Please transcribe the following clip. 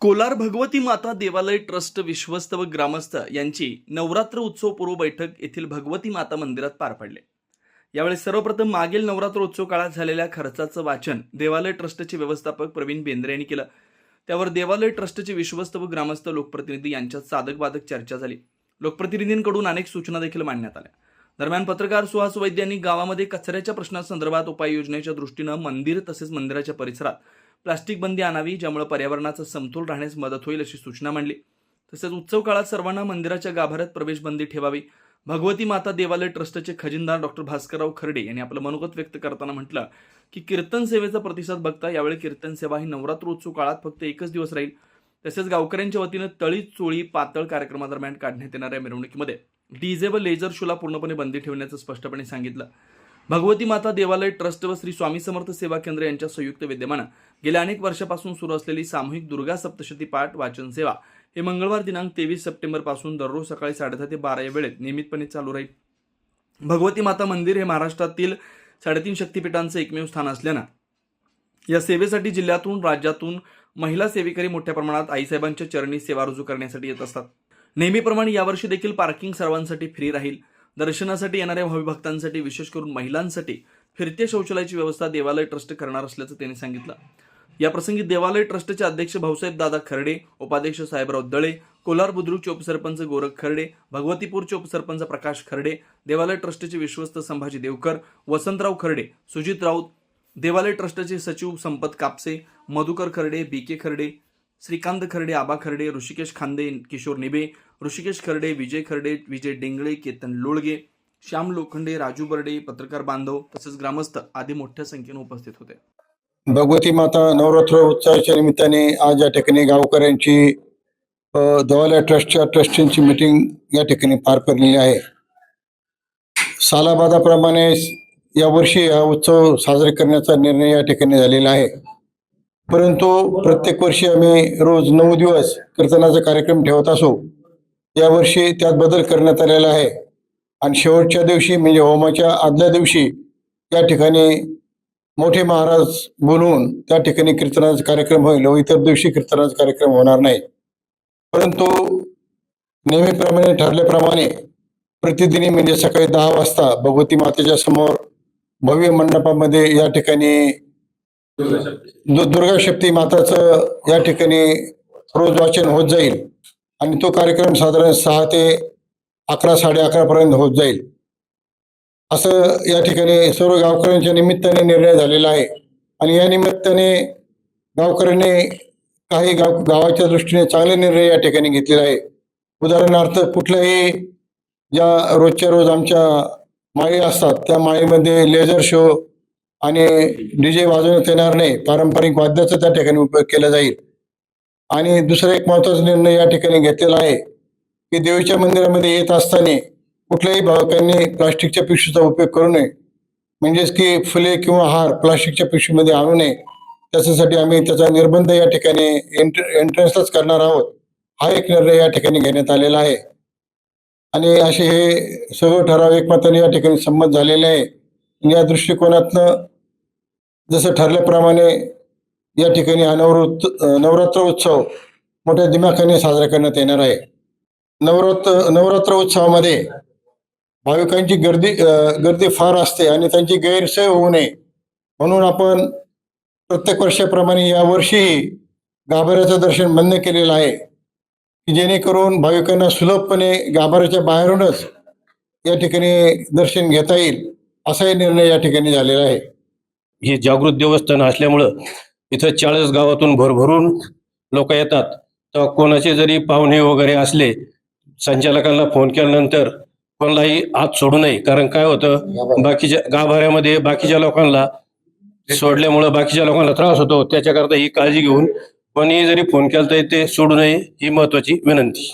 कोलार भगवती माता देवालय ट्रस्ट विश्वस्त व ग्रामस्थ यांची नवरात्र उत्सव पूर्व बैठक येथील भगवती माता मंदिरात पार पडले. यावेळी सर्वप्रथम मागील नवरात्र उत्सव काळात झालेल्या खर्चाचं वाचन देवालय ट्रस्टचे व्यवस्थापक प्रवीण बेंद्रे यांनी केलं. त्यावर देवालय ट्रस्टचे विश्वस्त व ग्रामस्थ लोकप्रतिनिधी यांच्यात साधक बाधक चर्चा झाली. लोकप्रतिनिधींकडून अनेक सूचना देखील मांडण्यात आल्या. दरम्यान पत्रकार सुहास वैद्य यांनी गावामध्ये कचऱ्याच्या प्रश्नासंदर्भात उपाययोजनेच्या दृष्टीनं मंदिर तसेच मंदिराच्या परिसरात प्लास्टिक बंदी आणावी ज्यामुळे पर्यावरणाचा समतोल राहण्यास मदत होईल अशी सूचना मांडली. तसेच उत्सव काळात सर्वांना मंदिराच्या गाभाऱ्यात प्रवेश बंदी ठेवावी. भगवती माता देवालय ट्रस्टचे खजिनदार डॉक्टर भास्करराव खर्डे यांनी आपलं मनोगत व्यक्त करताना म्हटलं की कीर्तन सेवेचा प्रतिसाद बघता यावेळी कीर्तन सेवा ही नवरात्र उत्सव काळात फक्त एकच दिवस राहील. तसेच गावकऱ्यांच्या वतीनं तळी चोळी पातळ कार्यक्रमादरम्यान काढण्यात येणाऱ्या मिरवणुकीमध्ये डीजे व लेझर शोला पूर्णपणे बंदी ठेवण्याचं स्पष्टपणे सांगितलं. भगवती माता देवालय ट्रस्ट व श्री स्वामी समर्थ सेवा केंद्र यांच्या संयुक्त विद्यमानं गेल्या अनेक वर्षापासून सुरू असलेली सामूहिक दुर्गा सप्तशती पाठ वाचन सेवा हे मंगळवार दिनांक तेवीस सप्टेंबरपासून दररोज सकाळी साडेदहा ते बारा या वेळेत नियमितपणे चालू राहील. भगवती माता मंदिर हे महाराष्ट्रातील साडेतीन शक्तिपीठांचं एकमेव स्थान असल्यानं या सेवेसाठी जिल्ह्यातून राज्यातून महिला सेवेकरी मोठ्या प्रमाणात आईसाहेबांच्या चरणी सेवा रुजू करण्यासाठी येत असतात. नेहमीप्रमाणे यावर्षी देखील पार्किंग सर्वांसाठी फ्री राहील. दर्शनासाठी येणाऱ्या भाविभक्तांसाठी विशेष करून महिलांसाठी फिरत्या शौचालयाची व्यवस्था देवालय ट्रस्ट करणार असल्याचं त्यांनी सांगितलं. या प्रसंगी देवालय ट्रस्टचे अध्यक्ष भाऊसाहेब दादा खर्डे उपाध्यक्ष साहेबराव दळे कोलार बुद्रुकचे उपसरपंच गोरख खर्डे भगवतीपूरचे उपसरपंच प्रकाश खर्डे देवालय ट्रस्टचे विश्वस्त संभाजी देवकर वसंतराव खर्डे सुजित राऊत देवालय ट्रस्टचे सचिव संपत कापसे मधुकर खर्डे बी के खर्डे श्रीकांत खर्डे आबा खर्डे ऋषिकेश खांदे किशोर निबे ऋषिकेश खर्डे विजय खर्डे विजय डेंगळे केतन लोळगे श्याम लोखंडे राजू बर्डे पत्रकार बांधव तसेच ग्रामस्थ आदी मोठ्या संख्येने उपस्थित होते. भगवती माता नवरात्र उत्सवाच्या निमित्ताने आज या ठिकाणी गावकऱ्यांची दवाल्या ट्रस्टच्या ट्रस्टींची मिटिंग या ठिकाणी पार पडलेली आहे. सालाबादाप्रमाणे यावर्षी हा उत्सव साजरे करण्याचा निर्णय या ठिकाणी झालेला आहे. परंतु प्रत्येक वर्षी आम्ही रोज नऊ दिवस कीर्तनाचा कार्यक्रम ठेवत असू. यावर्षी त्यात बदल करण्यात आलेला आहे. आणि शेवटच्या दिवशी म्हणजे होमाच्या आदल्या दिवशी या ठिकाणी मोठे महाराज बोलवून त्या ठिकाणी कीर्तनाचा कार्यक्रम होईल व इतर दिवशी कीर्तनाचा कार्यक्रम होणार नाही. परंतु नेहमीप्रमाणे ठरल्याप्रमाणे प्रतिदिनी म्हणजे सकाळी दहा वाजता भगवती मातेच्या समोर भव्य मंडपामध्ये या ठिकाणी दुर्गा शक्ती माताचं या ठिकाणी रोज वाचन होत जाईल आणि तो कार्यक्रम साधारण सहा ते अकरा साडे अकरा पर्यंत होत जाईल. असं या ठिकाणी सर्व गावकऱ्यांच्या निमित्ताने निर्णय झालेला आहे. आणि या निमित्ताने गावकऱ्यांनी काही गाव गावाच्या दृष्टीने चांगले निर्णय या ठिकाणी घेतलेला आहे उदाहरणार्थ कुठल्याही ज्या रोजच्या रोज आमच्या माळी असतात त्या माळीमध्ये लेझर शो आणि डीजे वाजवण्यात येणार नाही. पारंपरिक वाद्याचा त्या ठिकाणी उपयोग केला जाईल. आणि दुसरा एक महत्त्वाचा निर्णय या ठिकाणी घेतलेला आहे की देवीच्या मंदिरामध्ये येत असताना कुठल्याही भाविकांनी प्लास्टिकच्या पिशवीचा उपयोग करू नये. म्हणजेच की फुले किंवा हार प्लास्टिकच्या पिशवीमध्ये आणू नये. त्याच्यासाठी आम्ही त्याचा निर्बंध या ठिकाणी एंट्र एंट्रन्सलाच करणार आहोत. हा एक निर्णय या ठिकाणी घेण्यात आलेला आहे. आणि असे हे सर्व ठराव एकमताने या ठिकाणी संमत झालेले आहे. या दृष्टिकोनातनं जसं ठरल्याप्रमाणे या ठिकाणी हा नवरोत् नवरात्र उत्सव मोठ्या दिमाखाने साजरा करण्यात येणार आहे. नवरात्र नवरात्र उत्सवामध्ये भाविकांची गर्दी गर्दी फार असते आणि त्यांची गैरसोय होऊ नये. म्हणून आपण प्रत्येक वर्षाप्रमाणे यावर्षीही गाभाऱ्याचं दर्शन बंद केलेलं आहे. की जेणेकरून भाविकांना सुलभपणे गाभाऱ्याच्या बाहेरूनच या ठिकाणी दर्शन घेता येईल. असाही निर्णय या ठिकाणी झालेला आहे. हे जागृत देवस्थान असल्यामुळं इथं चाळीस गावातून भरभरून लोक येतात. तर कोणाचे जरी पाहुणे वगैरे असले संचालकांना फोन केल्यानंतर कोणालाही आत सोडू नये. कारण काय होतं बाकीच्या गाभाऱ्यामध्ये बाकीच्या लोकांना सोडल्यामुळं बाकीच्या लोकांना त्रास होतो. त्याच्याकरता ही काळजी घेऊन कोणी जरी फोन केला तरी ते सोडू नये ही महत्वाची विनंती.